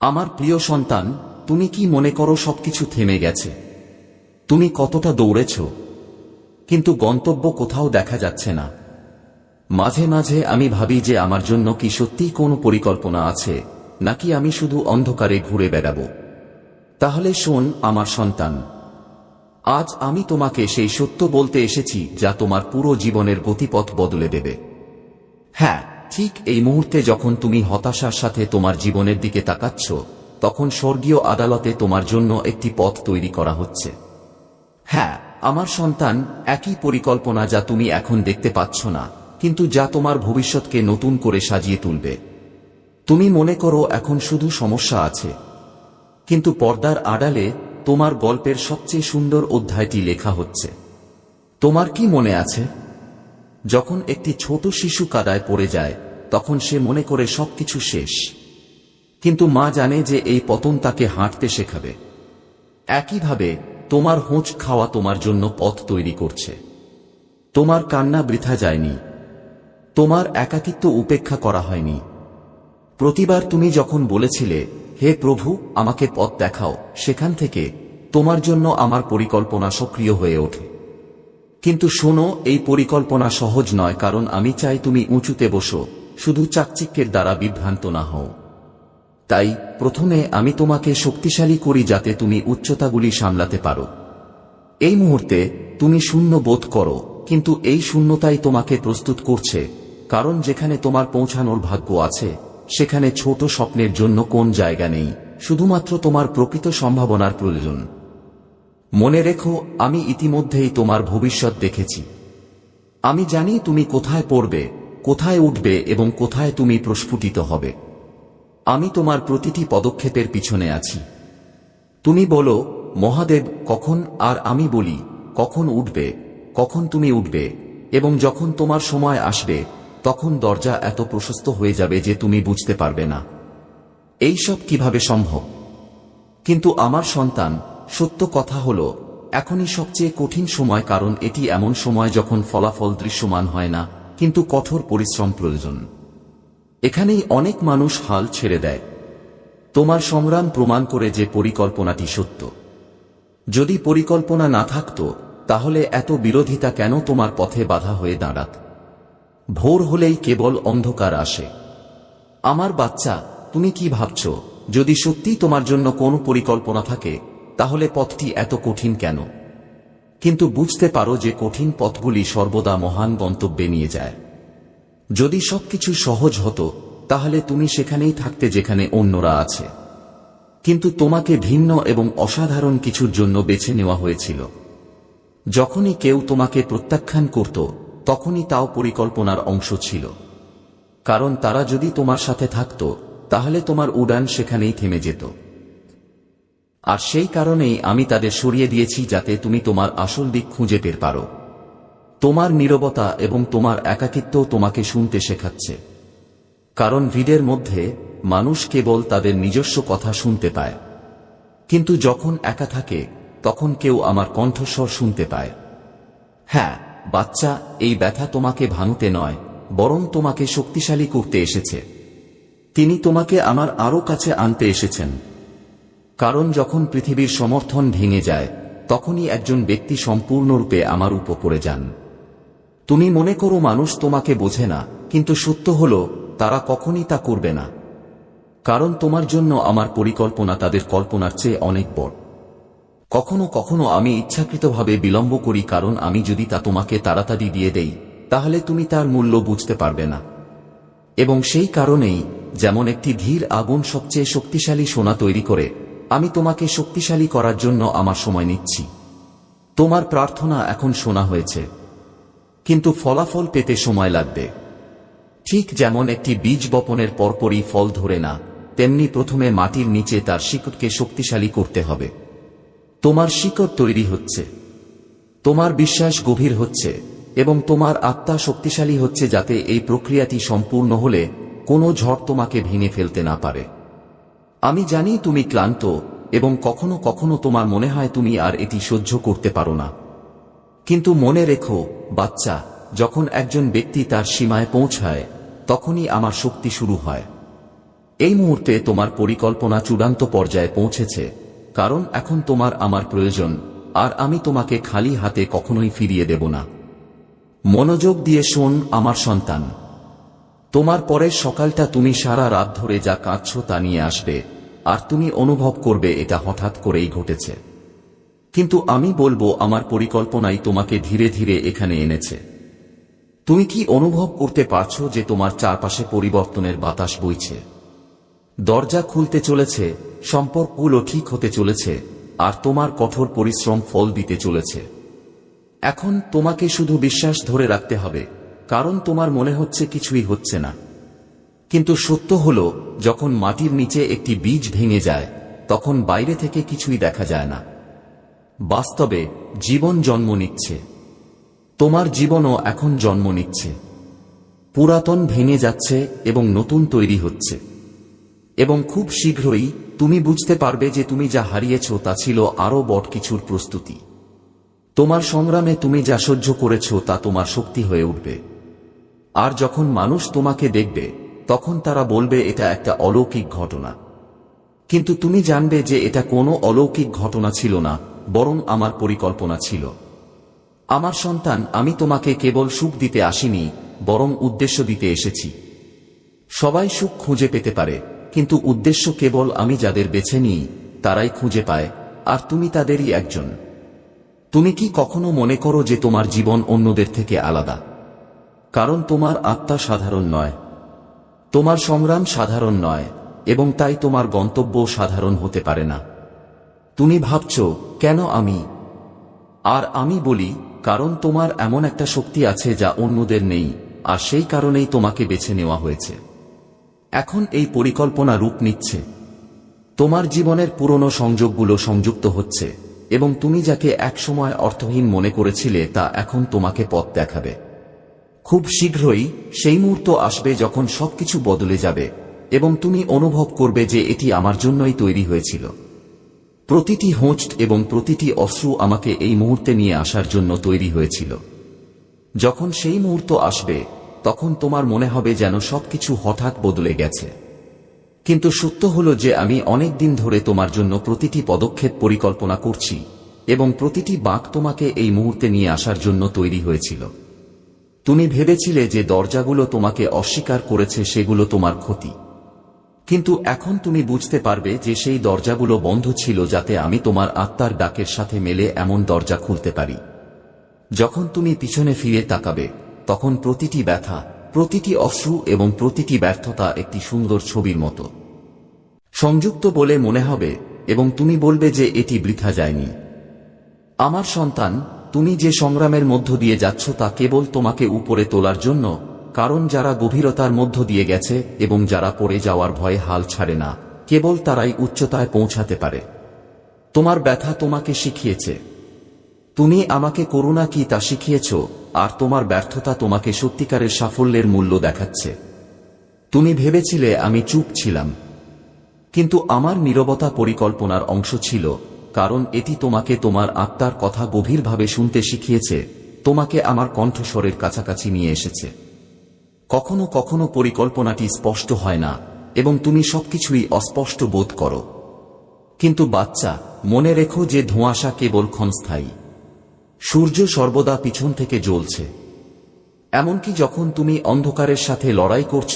আমার প্রিয় সন্তান, তুমি কি মনে করো সবকিছু থেমে গেছে? তুমি কতটা দৌড়েছ? কিন্তু গন্তব্য কোথাও দেখা যাচ্ছে না। মাঝে মাঝে আমি ভাবি যে আমার জন্য কি সত্যিই কোনো পরিকল্পনা আছে, নাকি আমি শুধু অন্ধকারে ঘুরে বেড়াব। তাহলে শোন, আমার সন্তান। আজ আমি তোমাকে সেই সত্য বলতে এসেছি যা তোমার পুরো জীবনের গতিপথ বদলে দেবে। হ্যাঁ ঠিক এই মুহূর্তে যখন তুমি হতাশার সাথে তোমার জীবনের দিকে তাকাচ্ছ, তখন স্বর্গীয় আদালতে তোমার জন্য একটি পথ তৈরি করা হচ্ছে। হ্যাঁ আমার সন্তান, একই পরিকল্পনা যা তুমি এখন দেখতে পাচ্ছ না, কিন্তু যা তোমার ভবিষ্যৎকে নতুন করে সাজিয়ে তুলবে। তুমি মনে করো এখন শুধু সমস্যা আছে। কিন্তু পর্দার আড়ালে তোমার গল্পের সবচেয়ে সুন্দর অধ্যায়টি লেখা হচ্ছে। তোমার কি মনে আছে? যখন একটি ছোট শিশু কাদায় পড়ে যায়, তখন সে মনে করে সবকিছু শেষ। কিন্তু মা জানে যে এই পতন তাকে হাঁটতে শেখাবে। একইভাবে, তোমার হোঁচ খাওয়া তোমার জন্য পথ তৈরি করছে। তোমার কান্না বৃথা যায়নি। তোমার একাকিত্ব উপেক্ষা করা হয়নি। প্রতিবার তুমি যখন বলেছিলে, হে প্রভু, আমাকে পথ দেখাও সেখান থেকে তোমার জন্য আমার পরিকল্পনা সক্রিয় হয়ে ওঠে। কিন্তু শোনো, এই পরিকল্পনা সহজ নয়, কারণ আমি চাই তুমি উঁচুতে বসো, শুধু চাকচিক্যের দ্বারা বিভ্রান্ত না হও। তাই, প্রথমে আমি তোমাকে শক্তিশালী করি যাতে তুমি উচ্চতাগুলি সামলাতে পারো। এই মুহূর্তে, তুমি শূন্য বোধ করো, কিন্তু এই শূন্যতাই তোমাকে প্রস্তুত করছে, কারণ যেখানে তোমার পৌঁছানোর ভাগ্য আছে, সেখানে ছোট স্বপ্নের জন্য কোন জায়গা নেই, শুধুমাত্র তোমার প্রকৃত সম্ভাবনার প্রয়োজন। মনে রেখো, আমি ইতিমধ্যেই তোমার ভবিষ্যৎ দেখেছি। আমি জানি তুমি কোথায় পড়বে, কোথায় উঠবে এবং কোথায় তুমি প্রস্ফুটিত হবে। আমি তোমার প্রতিটি পদক্ষেপের পিছনে আছি। তুমি বলো, মহাদেব, কখন আর আমি বলি, কখন উঠবে, কখন তুমি উঠবে, এবং যখন তোমার সময় আসবে, তখন দরজা এত প্রশস্ত হয়ে যাবে যে তুমি বুঝতে পারবে না। এই সব কীভাবে সম্ভব? কিন্তু আমার সন্তান সত্য কথা হল, এখনই সবচেয়ে কঠিন সময় কারণ এটি এমন সময় যখন ফলাফল দৃশ্যমান হয় না, কিন্তু কঠোর পরিশ্রম প্রয়োজন। এখানেই অনেক মানুষ হাল ছেড়ে দেয়। তোমার সংগ্রাম প্রমাণ করে যে পরিকল্পনাটি সত্য। যদি পরিকল্পনা না থাকত, তাহলে এত বিরোধিতা কেন তোমার পথে বাধা হয়ে দাঁড়াত? ভোর হলেই কেবল অন্ধকার আসে। আমার বাচ্চা, তুমি কি ভাবছ, যদি সত্যি তোমার জন্য কোনো পরিকল্পনা থাকে তাহলে পথটি এত কঠিন কেন? কিন্তু বুঝতে পারো যে কঠিন পথগুলি সর্বদা মহান গন্তব্যে নিয়ে যায়। যদি সবকিছু সহজ হতো, তাহলে তুমি সেখানেই থাকতে যেখানে অন্যরা আছে। কিন্তু তোমাকে ভিন্ন এবং অসাধারণ কিছুর জন্য বেছে নেওয়া হয়েছিল। যখনই কেউ তোমাকে প্রত্যাখ্যান করত, তখনই তাও পরিকল্পনার অংশ ছিল। কারণ তারা যদি তোমার সাথে থাকত, তাহলে তোমার উড়ান সেখানেই থেমে যেত। আর সেই কারণেই আমি তাদের সরিয়ে দিয়েছি যাতে তুমি তোমার আসল দিক খুঁজে পের পারো। তোমার নীরবতা এবং তোমার একাকিত্ব তোমাকে শুনতে শেখাচ্ছে। কারণ ভিড়ের মধ্যে মানুষ কেবল তাদের নিজস্ব কথা শুনতে পায়। কিন্তু যখন একা থাকে, তখন কেউ আমার কণ্ঠস্বর শুনতে পায়। হ্যাঁ বাচ্চা, এই ব্যথা তোমাকে ভাঙতে নয়, বরং তোমাকে শক্তিশালী করতে এসেছে। তিনি তোমাকে আমার আরও কাছে আনতে এসেছেন। কারণ যখন পৃথিবীর সমর্থন ভেঙে যায়, তখনই একজন ব্যক্তি সম্পূর্ণরূপে আমার উপরে যান। তুমি মনে করো মানুষ তোমাকে বোঝে না, কিন্তু সত্য হল, তারা কখনই তা করবে না। কারণ তোমার জন্য আমার পরিকল্পনা তাদের কল্পনার চেয়ে অনেক বড়। কখনো কখনো আমি ইচ্ছাকৃতভাবে বিলম্ব করি, কারণ আমি যদি তা তোমাকে তাড়াতাড়ি দিয়ে দেই, তাহলে তুমি তার মূল্য বুঝতে পারবে না। এবং সেই কারণেই, যেমন একটি ধীর আগুন সবচেয়ে শক্তিশালী সোনা তৈরি করে আমি তোমাকে শক্তিশালী করার জন্য আমার সময় নিচ্ছি। তোমার প্রার্থনা এখন শোনা হয়েছে। কিন্তু ফলাফল পেতে সময় লাগবে। ঠিক যেমন একটি বীজ বপনের পরপরই ফল ধরে না, তেমনি প্রথমে মাটির নিচে তার শিকড়কে শক্তিশালী করতে হবে। তোমার শিকড় তৈরি হচ্ছে। তোমার বিশ্বাস গভীর হচ্ছে এবং তোমার আত্মা শক্তিশালী হচ্ছে যাতে এই প্রক্রিয়াটি সম্পূর্ণ হলে কোনো ঝড় তোমাকে ভেঙে ফেলতে না পারে। আমি জানি তুমি ক্লান্ত, এবং কখনো কখনো তোমার মনে হয় তুমি আর এটি সহ্য করতে পারো না। কিন্তু মনে রেখো, বাচ্চা, যখন একজন ব্যক্তি তার সীমায় পৌঁছায়, তখনই আমার শক্তি শুরু হয়। এই মুহূর্তে তোমার পরিকল্পনা চূড়ান্ত পর্যায়ে পৌঁছেছে, কারণ এখন তোমার আমার প্রয়োজন, আর আমি তোমাকে খালি হাতে কখনোই ফিরিয়ে দেব না। মনোযোগ দিয়ে শোন, আমার সন্তান। তোমার পরের সকালটা তুমি সারা রাত ধরে যা কাঁদছ তা নিয়ে আসবে, আর তুমি অনুভব করবে এটা হঠাৎ করেই ঘটেছে। কিন্তু আমি বলব, আমার পরিকল্পনাই তোমাকে ধীরে ধীরে এখানে এনেছে। তুমি কি অনুভব করতে পারছ যে তোমার চারপাশে পরিবর্তনের বাতাস বইছে? দরজা খুলতে চলেছে, সম্পর্কগুলো ঠিক হতে চলেছে, আর তোমার কঠোর পরিশ্রম ফল দিতে চলেছে। এখন তোমাকে শুধু বিশ্বাস ধরে রাখতে হবে কারণ তোমার মনে হচ্ছে কিছুই হচ্ছে না। কিন্তু সত্য হল, যখন মাটির নিচে একটি বীজ ভেঙে যায়, তখন বাইরে থেকে কিছুই দেখা যায় না। বাস্তবে, জীবন জন্ম নিচ্ছে। তোমার জীবনও এখন জন্ম নিচ্ছে। পুরাতন ভেঙে যাচ্ছে এবং নতুন তৈরি হচ্ছে। এবং খুব শীঘ্রই, তুমি বুঝতে পারবে যে তুমি যা হারিয়েছ তা ছিল আরও বট কিছুর প্রস্তুতি। তোমার সংগ্রামে তুমি যা সহ্য করেছ তা তোমার শক্তি হয়ে উঠবে। আর যখন মানুষ তোমাকে দেখবে, তখন তারা বলবে, এটা একটা অলৌকিক ঘটনা। কিন্তু তুমি জানবে যে এটা কোনো অলৌকিক ঘটনা ছিল না, বরং আমার পরিকল্পনা ছিল। আমার সন্তান, আমি তোমাকে কেবল সুখ দিতে আসিনি, বরং উদ্দেশ্য দিতে এসেছি। সবাই সুখ খুঁজে পেতে পারে, কিন্তু উদ্দেশ্য কেবল আমি যাদের বেছে নিই, তারাই খুঁজে পায়, আর তুমি তাদেরই একজন। তুমি কি কখনো মনে করো যে তোমার জীবন অন্যদের থেকে আলাদা? কারণ তোমার আত্মা সাধারণ নয়। তোমার সংগ্রাম সাধারণ নয়, এবং তাই তোমার গন্তব্য সাধারণ হতে পারে না। তুমি ভাবছ, কেন আমি? আর আমি বলি, কারণ তোমার এমন একটা শক্তি আছে যা অন্যদের নেই, আর সেই কারণেই তোমাকে বেছে নেওয়া হয়েছে। এখন এই পরিকল্পনা রূপ নিচ্ছে। তোমার জীবনের পুরনো সংযোগগুলো সংযুক্ত হচ্ছে, এবং তুমি যাকে একসময় অর্থহীন মনে করেছিলে তা এখন তোমাকে পথ দেখাবে। খুব শীঘ্রই সেই মুহূর্ত আসবে যখন সবকিছু বদলে যাবে এবং তুমি অনুভব করবে যে এটি আমার জন্যই তৈরি হয়েছিল। প্রতিটি হোঁচট এবং প্রতিটি অশ্রু আমাকে এই মুহূর্তে নিয়ে আসার জন্য তৈরি হয়েছিল। যখন সেই মুহূর্ত আসবে, তখন তোমার মনে হবে যেন সবকিছু হঠাৎ বদলে গেছে। কিন্তু সত্য হল যে আমি অনেক দিন ধরে তোমার জন্য প্রতিটি পদক্ষেপ পরিকল্পনা করছি এবং প্রতিটি বাঁক তোমাকে এই মুহূর্তে নিয়ে আসার জন্য তৈরি হয়েছিল। তুমি ভেবেছিলে যে দরজাগুলো তোমাকে অস্বীকার করেছে সেগুলো তোমার ক্ষতি। কিন্তু এখন তুমি বুঝতে পারবে যে সেই দরজাগুলো বন্ধ ছিল যাতে আমি তোমার আত্মার ডাকের সাথে মেলে এমন দরজা খুলতে পারি। যখন তুমি পিছনে ফিরে তাকাবে, তখন প্রতিটি ব্যথা, প্রতিটি অশ্রু এবং প্রতিটি ব্যর্থতা একটি সুন্দর ছবির মতো। সংযুক্ত বলে মনে হবে এবং তুমি বলবে যে এটি বৃথা যায়নি। আমার সন্তান তুমি যে সংগ্রামের মধ্য দিয়ে যাচ্ছ তা কেবল তোমাকে উপরে তোলার জন্য, কারণ যারা গভীরতার মধ্য দিয়ে গেছে এবং যারা পড়ে যাওয়ার ভয়ে হাল ছাড়ে না, কেবল তারাই উচ্চতায় পৌঁছাতে পারে। তোমার ব্যথা তোমাকে শিখিয়েছে। তুমি আমাকে করুণা কি তা শিখিয়েছ, আর তোমার ব্যর্থতা তোমাকে সত্যিকারের সাফল্যের মূল্য দেখাচ্ছে। তুমি ভেবেছিলে আমি চুপ ছিলাম। কিন্তু আমার নীরবতা পরিকল্পনার অংশ ছিল কারণ এটি তোমাকে তোমার আত্মার কথা গভীরভাবে শুনতে শিখিয়েছে, তোমাকে আমার কণ্ঠস্বরের কাছাকাছি নিয়ে এসেছে। কখনো কখনো পরিকল্পনাটি স্পষ্ট হয় না, এবং তুমি সবকিছুই অস্পষ্ট বোধ করো। কিন্তু বাচ্চা, মনে রেখো যে ধোঁয়াশা কেবল ক্ষণস্থায়ী। সূর্য সর্বদা পিছন থেকে জ্বলছে। এমনকি যখন তুমি অন্ধকারের সাথে লড়াই করছ,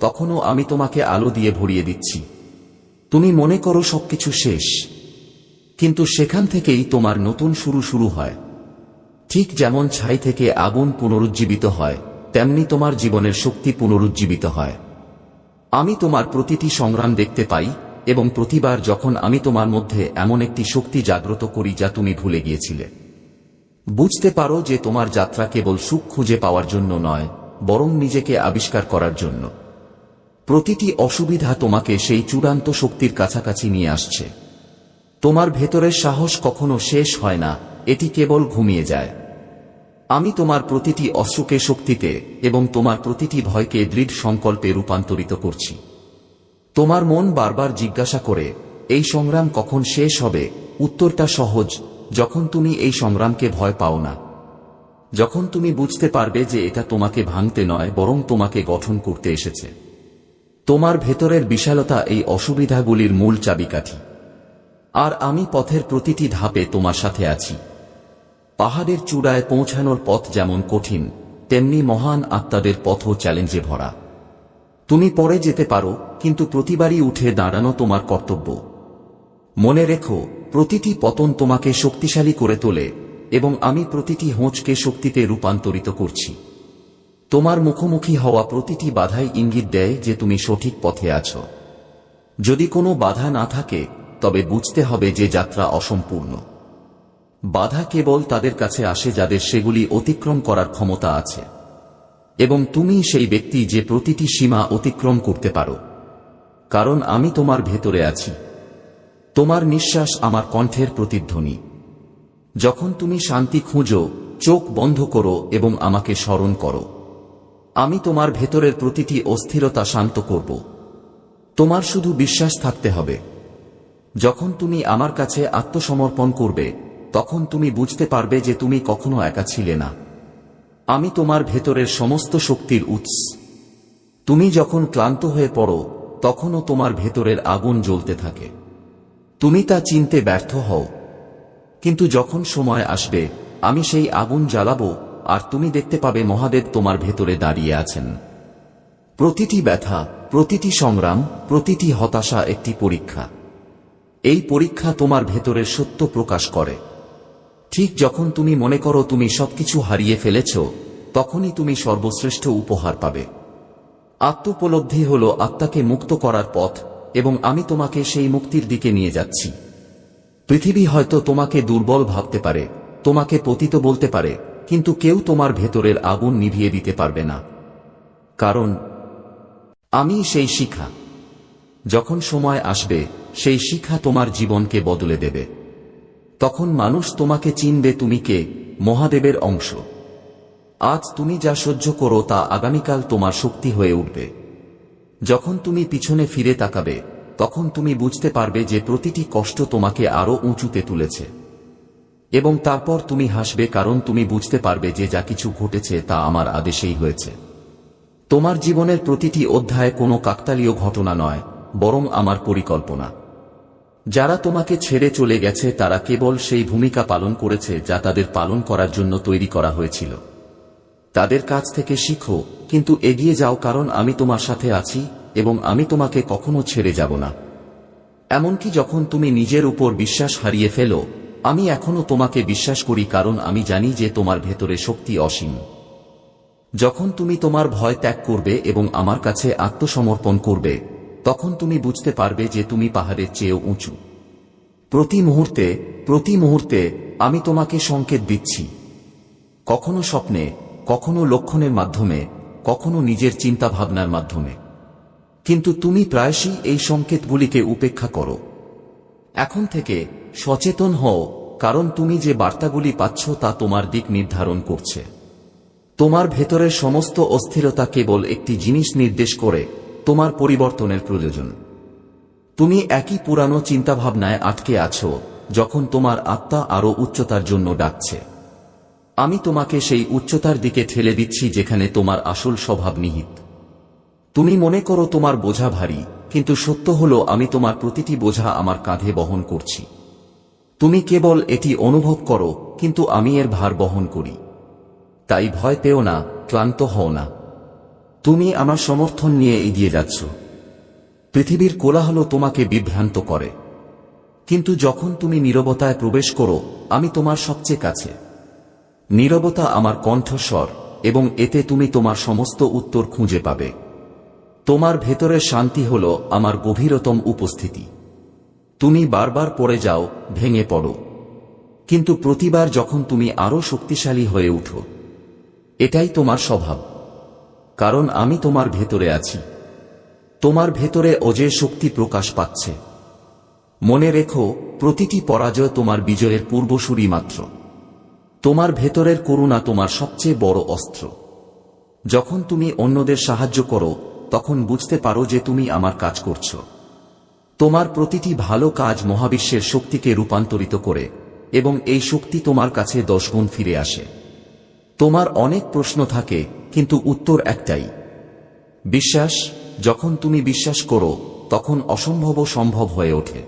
তখনও আমি তোমাকে আলো দিয়ে ভরিয়ে দিচ্ছি। তুমি মনে করো সবকিছু শেষ। কিন্তু সেখান থেকেই তোমার নতুন শুরু শুরু হয়। ঠিক যেমন ছাই থেকে আগুন পুনরুজ্জীবিত হয়, তেমনি তোমার জীবনের শক্তি পুনরুজ্জীবিত হয়। আমি তোমার প্রতিটি সংগ্রাম দেখতে পাই এবং প্রতিবার যখন আমি তোমার মধ্যে এমন একটি শক্তি জাগ্রত করি যা তুমি ভুলে গিয়েছিলে। বুঝতে পারো যে তোমার যাত্রা কেবল সুখ খুঁজে পাওয়ার জন্য নয়, বরং নিজেকে আবিষ্কার করার জন্য। প্রতিটি অসুবিধা তোমাকে সেই চূড়ান্ত শক্তির কাছাকাছি নিয়ে আসছে। তোমার ভেতরের সাহস কখনো শেষ হয় না, এটি কেবল ঘুমিয়ে যায়। আমি তোমার প্রতিটি অশ্রুকে শক্তিতে এবং তোমার প্রতিটি ভয়কে দৃঢ় সংকল্পে রূপান্তরিত করছি। তোমার মন বারবার জিজ্ঞাসা করে, এই সংগ্রাম কখন শেষ হবে? উত্তরটা সহজ, যখন তুমি এই সংগ্রামকে ভয় পাও না। যখন তুমি বুঝতে পারবে যে এটা তোমাকে ভাঙতে নয়, বরং তোমাকে গঠন করতে এসেছে। তোমার ভেতরের বিশালতা এই অসুবিধাগুলির মূল চাবিকাঠি। আর আমি পথের প্রতিটি ধাপে তোমার সাথে আছি। পাহাড়ের চূড়ায় পৌঁছানোর পথ যেমন কঠিন, তেমনি মহান আত্মাদের পথও চ্যালেঞ্জে ভরা। তুমি পরে যেতে পারো, কিন্তু প্রতিবারই উঠে দাঁড়ানো তোমার কর্তব্য। মনে রেখো, প্রতিটি পতন তোমাকে শক্তিশালী করে তোলে, এবং আমি প্রতিটি হোঁচকে শক্তিতে রূপান্তরিত করছি। তোমার মুখোমুখি হওয়া প্রতিটি বাধাই ইঙ্গিত দেয় যে তুমি সঠিক পথে আছো। যদি কোনো বাধা না থাকে তবে বুঝতে হবে যে যাত্রা অসম্পূর্ণ। বাধা কেবল তাদের কাছে আসে যাদের সেগুলি অতিক্রম করার ক্ষমতা আছে। এবং তুমি সেই ব্যক্তি যে প্রতিটি সীমা অতিক্রম করতে পারো। কারণ আমি তোমার ভেতরে আছি। তোমার নিঃশ্বাস আমার কণ্ঠের প্রতিধ্বনি। যখন তুমি শান্তি খুঁজো, চোখ বন্ধ করো এবং আমাকে স্মরণ করো। আমি তোমার ভেতরের প্রতিটি অস্থিরতা শান্ত করব। তোমার শুধু বিশ্বাস থাকতে হবে। যখন তুমি আমার কাছে আত্মসমর্পণ করবে, তখন তুমি বুঝতে পারবে যে তুমি কখনো একা ছিলে না। আমি তোমার ভেতরের সমস্ত শক্তির উৎস। তুমি যখন ক্লান্ত হয়ে পড়ো, তখনও তোমার ভেতরের আগুন জ্বলতে থাকে। তুমি তা চিনতে ব্যর্থ হও। কিন্তু যখন সময় আসবে, আমি সেই আগুন জ্বালাবো, আর তুমি দেখতে পাবে মহাদেব তোমার ভেতরে দাঁড়িয়ে আছেন। প্রতিটি ব্যথা, প্রতিটি সংগ্রাম, প্রতিটি হতাশা একটি পরীক্ষা। এই পরীক্ষা তোমার ভেতরের সত্য প্রকাশ করে। ঠিক যখন তুমি মনে করো তুমি সবকিছু হারিয়ে ফেলেছ, তখনই তুমি সর্বশ্রেষ্ঠ উপহার পাবে। আত্মোপলব্ধি হল আত্মাকে মুক্ত করার পথ, এবং আমি তোমাকে সেই মুক্তির দিকে নিয়ে যাচ্ছি। পৃথিবী হয়তো তোমাকে দুর্বল ভাবতে পারে, তোমাকে পতিত বলতে পারে, কিন্তু কেউ তোমার ভেতরের আগুন নিভিয়ে দিতে পারবে না। কারণ, আমি সেই শিখা। যখন সময় আসবে, সেই শিক্ষা তোমার জীবনকে বদলে দেবে। তখন মানুষ তোমাকে চিনবে তুমি কে, মহাদেবের অংশ। আজ তুমি যা সহ্য করো তা আগামীকাল তোমার শক্তি হয়ে উঠবে। যখন তুমি পিছনে ফিরে তাকাবে, তখন তুমি বুঝতে পারবে যে প্রতিটি কষ্ট তোমাকে আরও উঁচুতে তুলেছে। এবং তারপর তুমি হাসবে কারণ তুমি বুঝতে পারবে যে যা কিছু ঘটেছে তা আমার আদেশেই হয়েছে। তোমার জীবনের প্রতিটি অধ্যায় কোনো কাকতালীয় ঘটনা নয়। বরং আমার পরিকল্পনা। যারা তোমাকে ছেড়ে চলে গেছে, তারা কেবল সেই ভূমিকা পালন করেছে যা তাদের পালন করার জন্য তৈরি করা হয়েছিল। তাদের কাছ থেকে শিখো, কিন্তু এগিয়ে যাও কারণ আমি তোমার সাথে আছি এবং আমি তোমাকে কখনো ছেড়ে যাব না। এমনকি যখন তুমি নিজের উপর বিশ্বাস হারিয়ে ফেলো, আমি এখনও তোমাকে বিশ্বাস করি কারণ আমি জানি যে তোমার ভেতরে শক্তি অসীম। যখন তুমি তোমার ভয় ত্যাগ করবে এবং আমার কাছে আত্মসমর্পণ করবে তখন তুমি বুঝতে পারবে যে তুমি পাহাড়ের চেয়েও উঁচু। প্রতি মুহূর্তে প্রতি মুহূর্তে আমি তোমাকে সংকেত দিচ্ছি। কখনো স্বপ্নে, কখনো লক্ষণের মাধ্যমে, কখনো নিজের চিন্তা ভাবনার মাধ্যমে। কিন্তু তুমি প্রায়শই এই সংকেতগুলিকে উপেক্ষা করো। এখন থেকে সচেতন হও, কারণ তুমি যে বার্তাগুলি পাচ্ছ তা তোমার দিক নির্ধারণ করছে। তোমার ভেতরের সমস্ত অস্থিরতা কেবল একটি জিনিস নির্দেশ করে তোমার পরিবর্তনের প্রয়োজন। তুমি একই পুরানো চিন্তাভাবনায় আটকে আছো, যখন তোমার আত্মা আরও উচ্চতার জন্য ডাকছে। আমি তোমাকে সেই উচ্চতার দিকে ঠেলে দিচ্ছি যেখানে তোমার আসল স্বভাব নিহিত। তুমি মনে করো তোমার বোঝা ভারী, কিন্তু সত্য হল আমি তোমার প্রতিটি বোঝা আমার কাঁধে বহন করছি। তুমি কেবল এটি অনুভব করো, কিন্তু আমি এর ভার বহন করি। তাই ভয় পেও না, ক্লান্ত হও না। তুমি আমার সমর্থন নিয়ে এগিয়ে যাচ্ছ। পৃথিবীর কোলাহল তোমাকে বিভ্রান্ত করে। কিন্তু যখন তুমি নীরবতায় প্রবেশ করো, আমি তোমার সবচেয়ে কাছে। নীরবতা আমার কণ্ঠস্বর, এবং এতে তুমি তোমার সমস্ত উত্তর খুঁজে পাবে। তোমার ভেতরের শান্তি হল আমার গভীরতম উপস্থিতি। তুমি বারবার পড়ে যাও, ভেঙে পড়ো। কিন্তু প্রতিবার যখন তুমি আরও শক্তিশালী হয়ে উঠো, এটাই তোমার স্বভাব। কারণ আমি তোমার ভেতরে আছি। তোমার ভেতরে অজেয় শক্তি প্রকাশ পাচ্ছে। মনে রেখো, প্রতিটি পরাজয় তোমার বিজয়ের পূর্বসূরি মাত্র। তোমার ভেতরের করুণা তোমার সবচেয়ে বড় অস্ত্র। যখন তুমি অন্যদের সাহায্য করো, তখন বুঝতে পারো যে তুমি আমার কাজ করছ। তোমার প্রতিটি ভালো কাজ মহাবিশ্বের শক্তিকে রূপান্তরিত করে, এবং এই শক্তি তোমার কাছে দশগুণ ফিরে আসে। তোমার অনেক প্রশ্ন থাকে, কিন্তু উত্তর একটাই। বিশ্বাস, যখন তুমি বিশ্বাস করো, তখন অসম্ভবও সম্ভব হয়ে ওঠে।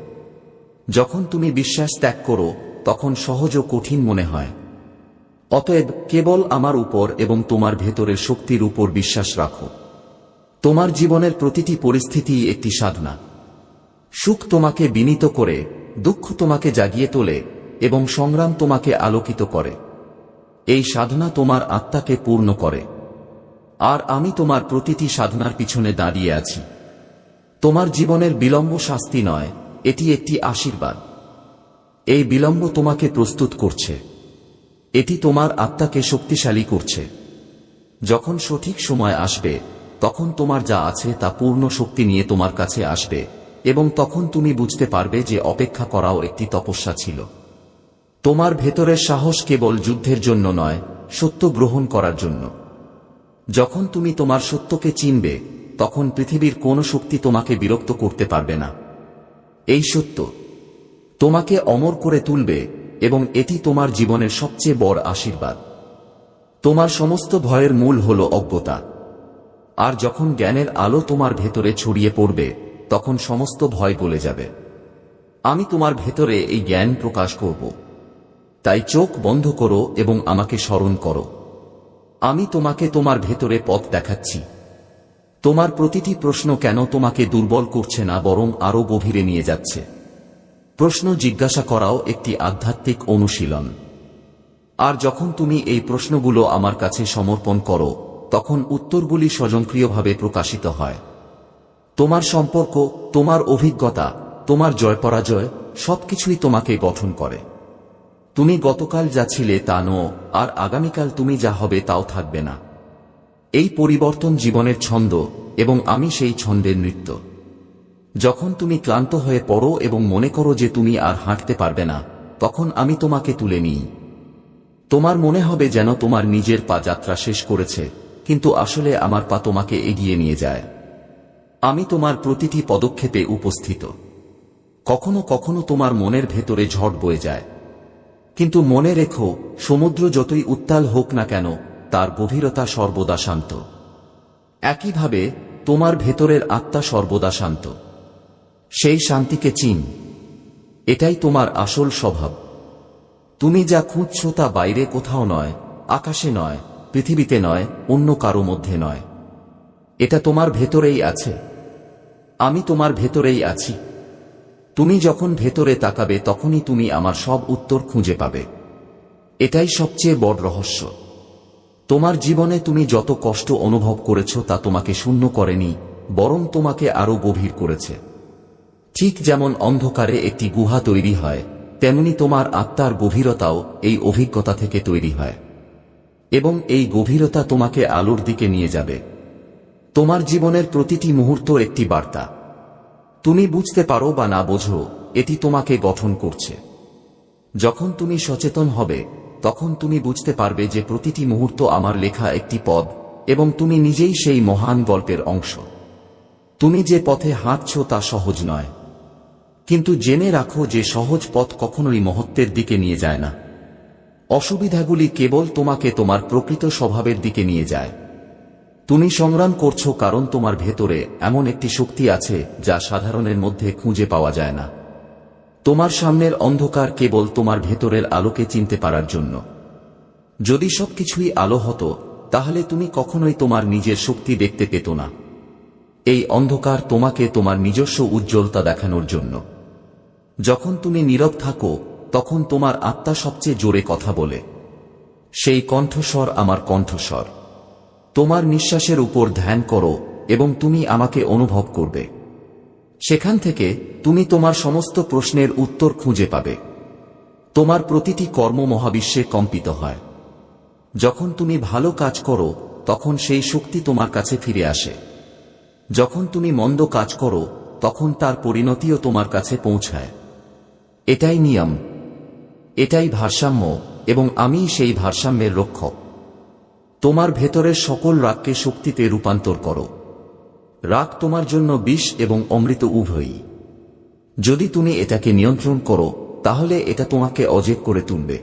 যখন তুমি বিশ্বাস ত্যাগ করো, তখন সহজ ও কঠিন মনে হয়। অতএব কেবল আমার উপর এবং তোমার ভেতরের শক্তির উপর বিশ্বাস রাখো। তোমার জীবনের প্রতিটি পরিস্থিতি একটি সাধনা। সুখ তোমাকে বিনীত করে, দুঃখ তোমাকে জাগিয়ে তোলে, এবং সংগ্রাম তোমাকে আলোকিত করে। এই সাধনা তোমার আত্মাকে পূর্ণ করে। আর আমি তোমার প্রতিটি সাধনার পিছনে দাঁড়িয়ে আছি। তোমার জীবনের বিলম্ব শাস্তি নয়, এটি একটি আশীর্বাদ। এই বিলম্ব তোমাকে প্রস্তুত করছে। এটি তোমার আত্মাকে শক্তিশালী করছে। যখন সঠিক সময় আসবে, তখন তোমার যা আছে তা পূর্ণ শক্তি নিয়ে তোমার কাছে আসবে, এবং তখন তুমি বুঝতে পারবে যে অপেক্ষা করাও একটি তপস্যা ছিল। তোমার ভেতরের সাহস কেবল যুদ্ধের জন্য নয়, সত্য গ্রহণ করার জন্য। যখন তুমি তোমার সত্যকে চিনবে, তখন পৃথিবীর কোনো শক্তি তোমাকে বিরক্ত করতে পারবে না। এই সত্য তোমাকে অমর করে তুলবে এবং এটি তোমার জীবনের সবচেয়ে বড় আশীর্বাদ। তোমার সমস্ত ভয়ের মূল হল অজ্ঞতা। আর যখন জ্ঞানের আলো তোমার ভেতরে ছড়িয়ে পড়বে, তখন সমস্ত ভয় গলে যাবে। আমি তোমার ভেতরে এই জ্ঞান প্রকাশ করব। তাই চোখ বন্ধ করো এবং আমাকে স্মরণ করো। আমি তোমাকে তোমার ভেতরে পথ দেখাচ্ছি। তোমার প্রতিটি প্রশ্ন কেন তোমাকে দুর্বল করছে না বরং আরও গভীরে নিয়ে যাচ্ছে? প্রশ্ন জিজ্ঞাসা করাও একটি আধ্যাত্মিক অনুশীলন। আর যখন তুমি এই প্রশ্নগুলো আমার কাছে সমর্পণ করো, তখন উত্তরগুলি স্বয়ংক্রিয়ভাবে প্রকাশিত হয়। তোমার সম্পর্ক, তোমার অভিজ্ঞতা, তোমার জয় পরাজয় সবকিছুই তোমাকে গঠন করে। তুমি গতকাল যা ছিলে তা নো আর আগামীকাল তুমি যা হবে তাও থাকবে না। এই পরিবর্তন জীবনের ছন্দ, এবং আমি সেই ছন্দের নৃত্য। যখন তুমি ক্লান্ত হয়ে পড়ো এবং মনে করো যে তুমি আর হাঁটতে পারবে না, তখন আমি তোমাকে তুলে নিই। তোমার মনে হবে যেন তোমার নিজের পা যাত্রা শেষ করেছে, কিন্তু আসলে আমার পা তোমাকে এগিয়ে নিয়ে যায়। আমি তোমার প্রতিটি পদক্ষেপে উপস্থিত। কখনো কখনো তোমার মনের ভেতরে ঝড় বয়ে যায়। কিন্তু মনে রেখো, সমুদ্র যতই উত্তাল হোক না কেন, তার গভীরতা সর্বদা শান্ত। একইভাবে, তোমার ভেতরের আত্মা সর্বদা শান্ত। সেই শান্তিকে চিন। এটাই তোমার আসল স্বভাব। তুমি যা খুঁজছ তা বাইরে কোথাও নয়, আকাশে নয়, পৃথিবীতে নয়, অন্য কারও মধ্যে নয়। এটা তোমার ভেতরেই আছে। আমি তোমার ভেতরেই আছি। তুমি যখন ভেতরে তাকাবে তখনই তুমি আমার সব উত্তর খুঁজে পাবে। এটাই সবচেয়ে বড় রহস্য। তোমার জীবনে তুমি যত কষ্ট অনুভব করেছ তা তোমাকে শূন্য করেনি, বরং তোমাকে আরও গভীর করেছে। ঠিক যেমন অন্ধকারে একটি গুহা তৈরি হয়, তেমনি তোমার আত্মার গভীরতাও এই অভিজ্ঞতা থেকে তৈরি হয়। এবং এই গভীরতা তোমাকে আলোর দিকে নিয়ে যাবে। তোমার জীবনের প্রতিটি মুহূর্ত একটি বার্তা। তুমি বুঝতে পারো বা না বোঝো, এটি তোমাকে গঠন করছে। যখন তুমি সচেতন হবে, তখন তুমি বুঝতে পারবে যে প্রতিটি মুহূর্ত আমার লেখা একটি পদ, এবং তুমি নিজেই সেই মহান গল্পের অংশ। তুমি যে পথে হাঁটছ তা সহজ নয়। কিন্তু জেনে রাখো যে সহজ পথ কখনোই মহত্বের দিকে নিয়ে যায় না। অসুবিধাগুলি কেবল তোমাকে তোমার প্রকৃত স্বভাবের দিকে নিয়ে যায়। তুমি সংগ্রাম করছ কারণ তোমার ভেতরে এমন একটি শক্তি আছে যা সাধারণের মধ্যে খুঁজে পাওয়া যায় না। তোমার সামনের অন্ধকার কেবল তোমার ভেতরের আলোকে চিনতে পারার জন্য। যদি সবকিছুই আলো হতো, তাহলে তুমি কখনোই তোমার নিজের শক্তি দেখতে পেত না। এই অন্ধকার তোমাকে তোমার নিজস্ব উজ্জ্বলতা দেখানোর জন্য। যখন তুমি নীরব থাকো, তখন তোমার আত্মা সবচেয়ে জোরে কথা বলে, সেই কণ্ঠস্বর আমার কণ্ঠস্বর। তোমার নিঃশ্বাসের উপর ধ্যান করো এবং তুমি আমাকে অনুভব করবে। সেখান থেকে তুমি তোমার সমস্ত প্রশ্নের উত্তর খুঁজে পাবে। তোমার প্রতিটি কর্ম মহাবিশ্বে কম্পিত হয়। যখন তুমি ভালো কাজ করো, তখন সেই শক্তি তোমার কাছে ফিরে আসে। যখন তুমি মন্দ কাজ করো, তখন তার পরিণতিও তোমার কাছে পৌঁছায়। এটাই নিয়ম। এটাই ভারসাম্য এবং আমি সেই ভারসাম্যের রক্ষক। তোমার ভেতরের সকল রাগকে শক্তিতে রূপান্তর করো। রাগ তোমার জন্য বিষ এবং অমৃত উভয়ই। যদি তুমি এটাকে নিয়ন্ত্রণ করো, তাহলে এটা তোমাকে অজেব করে তুলবে।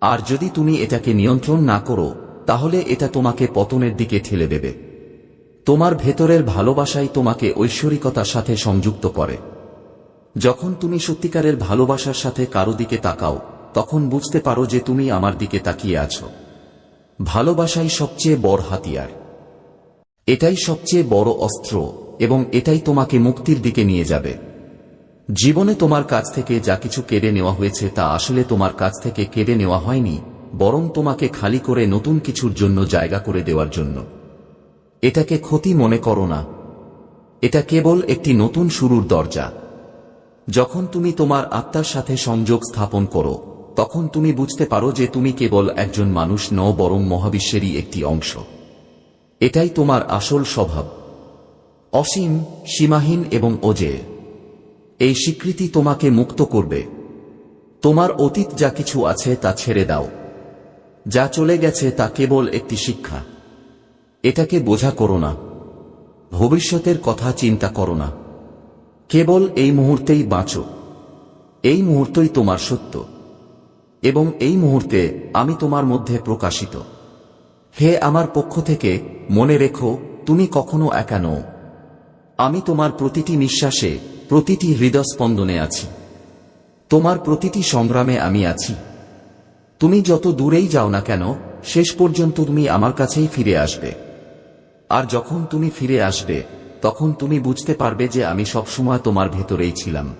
আর যদি তুমি এটাকে নিয়ন্ত্রণ না করো, তাহলে এটা তোমাকে পতনের দিকে ঠেলে দেবে। তোমার ভেতরের ভালোবাসাই তোমাকে ঐশ্বরিকতার সাথে সংযুক্ত করে। যখন তুমি সত্যিকারের ভালোবাসার সাথে কারও দিকে তাকাও, তখন বুঝতে পারো যে তুমি আমার দিকে তাকিয়ে আছো। ভালোবাসাই সবচেয়ে বড় হাতিয়ার। এটাই সবচেয়ে বড় অস্ত্র এবং এটাই তোমাকে মুক্তির দিকে নিয়ে যাবে। জীবনে তোমার কাছ থেকে যা কিছু কেড়ে নেওয়া হয়েছে তা আসলে তোমার কাছ থেকে কেড়ে নেওয়া হয়নি, বরং তোমাকে খালি করে নতুন কিছুর জন্য জায়গা করে দেওয়ার জন্য। এটাকে ক্ষতি মনে করো না। এটা কেবল একটি নতুন শুরুর দরজা। যখন তুমি তোমার আত্মার সাথে সংযোগ স্থাপন করো তখন তুমি বুঝতে পারো যে তুমি কেবল একজন মানুষ ন বরং মহাবিশ্বেরই একটি অংশ। এটাই তোমার আসল স্বভাব। অসীম, সীমাহীন এবং অজেয়। এই স্বীকৃতি তোমাকে মুক্ত করবে। তোমার অতীত যা কিছু আছে তা ছেড়ে দাও। যা চলে গেছে তা কেবল একটি শিক্ষা। এটাকে বোঝা করো না। ভবিষ্যতের কথা চিন্তা করো না। কেবল এই মুহূর্তেই বাঁচো। এই মুহূর্তই তোমার সত্য। এবং এই মুহূর্তে আমি তোমার মধ্যে প্রকাশিত। হে আমার পক্ষ থেকে, মনে রেখো, তুমি কখনো একা নও। আমি তোমার প্রতিটি নিঃশ্বাসে, প্রতিটি হৃদস্পন্দনে আছি। তোমার প্রতিটি সংগ্রামে আমি আছি। তুমি যত দূরেই যাও না কেন, শেষ পর্যন্ত তুমি আমার কাছেই ফিরে আসবে। আর যখন তুমি ফিরে আসবে, তখন তুমি বুঝতে পারবে যে আমি সবসময় তোমার ভেতরেই ছিলাম।